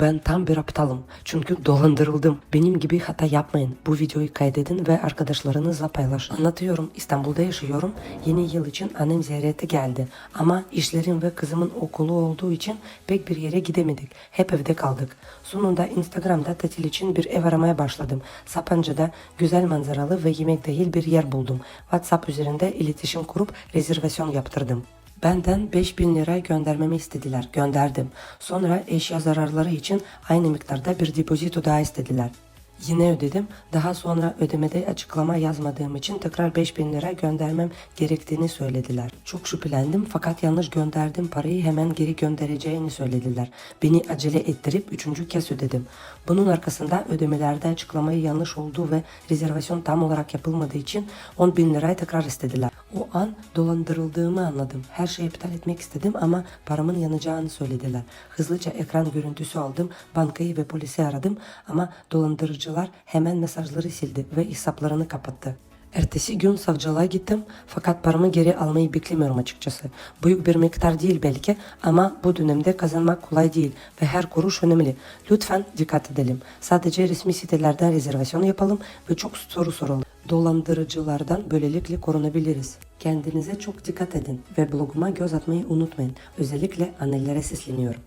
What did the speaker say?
Ben tam bir aptalım. Çünkü dolandırıldım. Benim gibi hata yapmayın. Bu videoyu kaydedin ve arkadaşlarınızla paylaşın. Anlatıyorum. İstanbul'da yaşıyorum. Yeni yıl için annem ziyarete geldi. Ama işlerim ve kızımın okulu olduğu için pek bir yere gidemedik. Hep evde kaldık. Sonunda Instagram'da tatil için bir ev aramaya başladım. Sapanca'da güzel manzaralı ve yemek dahil bir yer buldum. WhatsApp üzerinde iletişim kurup rezervasyon yaptırdım. Benden 5000 lira göndermemi istediler. Gönderdim. Sonra eşya zararları için aynı miktarda bir depozito daha istediler. Yine ödedim. Daha sonra ödemede açıklama yazmadığım için tekrar 5000 lira göndermem gerektiğini söylediler. Çok şüphelendim fakat yanlış gönderdim parayı hemen geri göndereceğini söylediler. Beni acele ettirip üçüncü kez ödedim. Bunun arkasında ödemelerde açıklamayı yanlış olduğu ve rezervasyon tam olarak yapılmadığı için 10 bin lirayı tekrar istediler. O an dolandırıldığımı anladım. Her şeyi iptal etmek istedim ama paramın yanacağını söylediler. Hızlıca ekran görüntüsü aldım, bankayı ve polisi aradım ama dolandırıcılar hemen mesajları sildi ve hesaplarını kapattı. Ertesi gün savcılığa gittim fakat paramı geri almayı beklemiyorum açıkçası. Büyük bir miktar değil belki ama bu dönemde kazanmak kolay değil ve her kuruş önemli. Lütfen dikkat edelim. Sadece resmi sitelerden rezervasyon yapalım ve çok soru soralım. Dolandırıcılardan böylelikle korunabiliriz. Kendinize çok dikkat edin ve bloguma göz atmayı unutmayın. Özellikle annelere sesleniyorum.